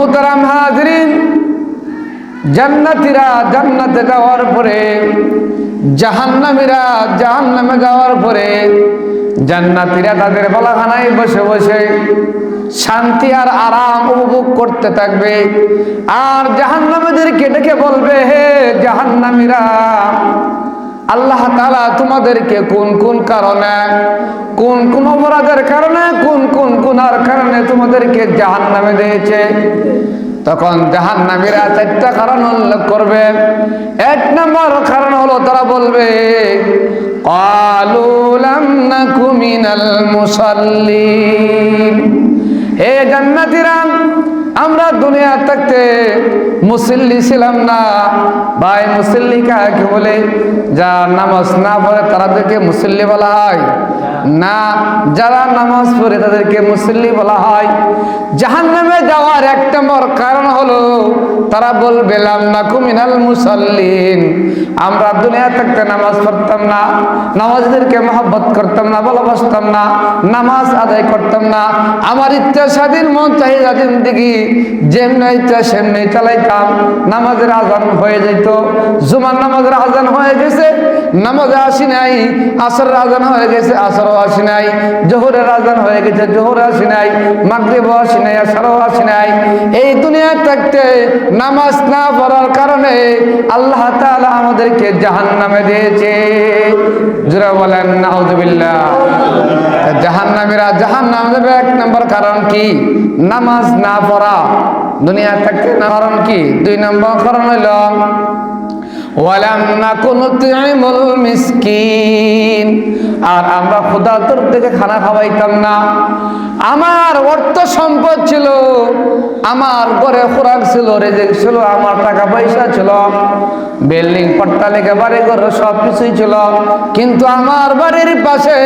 মোহতারাম হাজরিন, জান্নাতিরা জান্নাতে যাওয়ার পরে, জাহান্নামীরা জাহান্নামে যাওয়ার পরে, জান্নাতিরা তাদের বালাখানায় বসে বসে শান্তি আর আরাম উপভোগ করতে থাকবে। আর জাহান্নামীদেরকে ডেকে বলবে, হে জাহান্নামীরা, আল্লাহ তালা তোমাদেরকে কোন কোন কারণে, কোন কোন অপরাধের কারণে, কোন কোন গুনার কারণে তোমাদেরকে জাহান নামে দিয়েছে। তখন জাহান নামীরা চারটা কারণ উল্লেখ করবে। এক নম্বর কারণ হলো, তারা বলবে আমরা দুনিয়া থাকতে মুসল্লি ছিলাম না। ভাই মুসল্লি কাকে বলে যা নামাজ না পড়ে তারাদেরকে মুসল্লি বলা হয়। না, যারা নামাজ পড়ে তাদেরকে মুসল্লি বলা হয়। জাহান নামে যাওয়ার এক নম্বর কারণ হলো, তারা বলবে না কুমিনাল মুসল্লিন। আমরা দুনিয়া থাকতে নামাজ পড়তাম না, নামাজদেরকে মহব্বত করতাম না, ভালোবাসতাম না, নামাজ আদায় করতাম না। আমার ইচ্ছা স্বাধীন, মন চাহিদা জিন্দিগি যেমনি ইচ্ছা সেমনি চালাইতাম। নামাজের আজান হয়ে যেত, জুমার নামাজের আজান হয়ে গেছে, নামাজে আসি নাই, আসরের আজান হয়ে গেছে আসরও আসি নাই, জোহরের আজান হয়ে গেছে জোহর আসি নাই, মাগরিবও আসি নাই আসরও আসি নাই। এই দুনিয়া থাকতে নামাজ না পড়ার কারণে আল্লাহ তাআলা আমাদেরকে জাহান নামে দিয়েছে। জোরা বলেন নাউজুবিল্লাহ জাহান নামীরা জাহান নাম দেবে এক নম্বর কারণ কি? নামাজ না পড়া। দুনিয়া থাকতে না কারণ কি? দুই নম্বর কারণ হইল আর আমরা খোদাতর থেকে খানা খাওয়াইতাম না। আমার অর্থ সম্পদ ছিল, আমার ঘরে খোরাক ছিল, রেজেক ছিল, আমার টাকা পয়সা ছিল, বিল্ডিং, পট্টালিকা বাড়ি ঘর সব কিছুই ছিল। কিন্তু আমার বাড়ির পাশে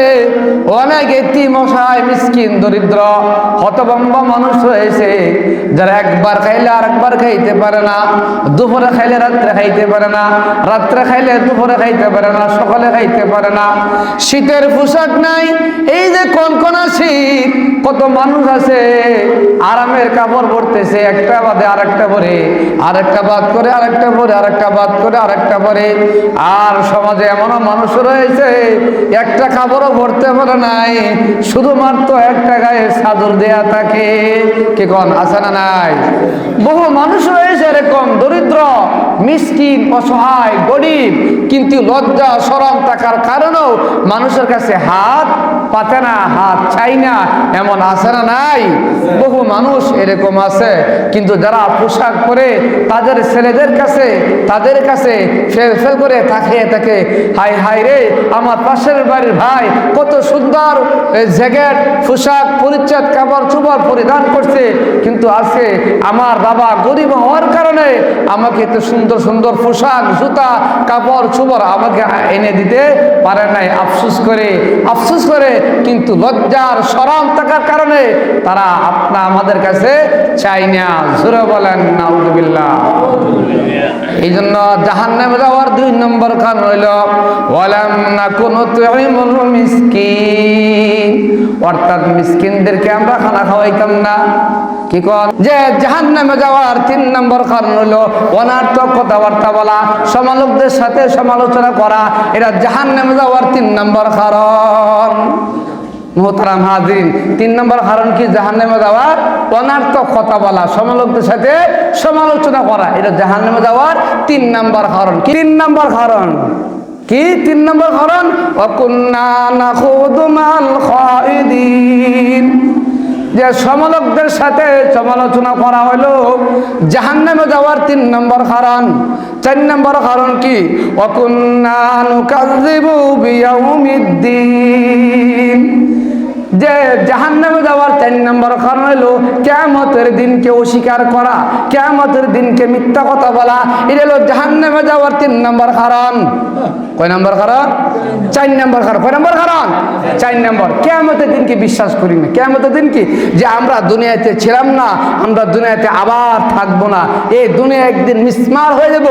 অনেক এতি মশাই, মিসকিন, দরিদ্র, হতভম্ব মানুষ রয়েছে, যারা একবার খাইলে আর একবার খাইতে পারে না, দুপুরে খাইলে রাত্রে খাইতে পারে না, রাত্রে খাইলে দুপুরে খাইতে পারে না, সকালে খাইতে পারে না। শীতের পোশাক নাই কত মানুষ আছে, আরামের কাপড় পরতেছে, একটা বাদে আরেকটা পরে, আরেকটা বাদ করে, আরেকটা পরে, আরেকটা বাদ করে, আরেকটা পরে। আর সমাজে এমনও মানুষ রয়েছে, একটা কাপড়ও পরতে পারে নাই, শুধুমাত্র একটা গায়ে চাদর দেয়া থাকে। কি কন? আছে না নাই? বহু মানুষ রয়েছে এরকম, দরিদ্র, মিসকিন, অসহায়, গরিব, কিন্তু লজ্জা সরম থাকার কারণেও মানুষের কাছে হাত পাতে না, হাত চাই না, এমন আছে না নাই? বহু মানুষ এরকম আছে। কিন্তু যারা পোশাক পরে তাদের ছেলেদের কাছে, তাদের কাছে ফেল ফেল করে তাকিয়ে থাকে, হাই হাই রে, আমার পাশের বাড়ির ভাই কত সুন্দর জ্যাকেট, পোশাক, পরিচ্ছদ, কাপড় চুপড় পরিধান করছে। কিন্তু আজকে আমার বাবা গরিব হওয়ার কারণে আমাকে এত সুন্দর সুন্দর পোশাক, জুতা, কাপড় চুপড় আমাকে এনে দিতে পারে নাই। আফসুস করে আফসুস করে, কিন্তু লজ্জার সরম থাকার কারণে তারা আপনা আমাদের কাছে চাই না। জোরে বলেন নাউজুবিল্লাহ এই জন্য জাহান যাওয়ার দুই নম্বর কারণ হইল, ওয়ালাম না কোনো মিসকিন। অর্থাৎ মিসকিনদেরকে আমরা খানা খাওয়াইতাম না। কি কর যে জাহান নামে যাওয়ার তিন নম্বর কারণ হলো অনার্থক কথাবার্তা বলা, সমালোকদের সাথে সমালোচনা করা, এটা জাহান নামে যাওয়ার তিন নম্বর কারণ। মোহতারাম হাজিন তিন নম্বর কারণ কি? জাহান নামে যাওয়ার অনার্থক কথা বলা। সমালোকদের সাথে সমালোচনা করা। এটা জাহান নামে যাওয়ার তিন নম্বর কারণ তিন নম্বর কারণ কি তিন নম্বর কারণ যে সমালোকদের সাথে সমালোচনা করা হলো জাহান নামে যাওয়ার তিন নম্বর কারণ চার নম্বর কারণ কি? অকুন্নানু কাজিবু বিয়াউমিদ্দিন। যে জাহান নামে যাওয়ার চার নম্বর কারণ হলো কেমতের দিনকে অস্বীকার করা কেমতের দিনকে মিথ্যা কথা বলা, এটা হলো জাহান নামে যাওয়ার তিন নম্বর কারণ। কয় নম্বর কারণ? চার নম্বর কারণ। কয় নম্বর কারণ? চার নম্বর। কেমতের দিনকে বিশ্বাস করি না। কেমতের দিন কি? যে আমরা দুনিয়াতে ছিলাম না, আমরা দুনিয়াতে আবার থাকব না। এই দুনিয়া একদিন মিসমার হয়ে যাব।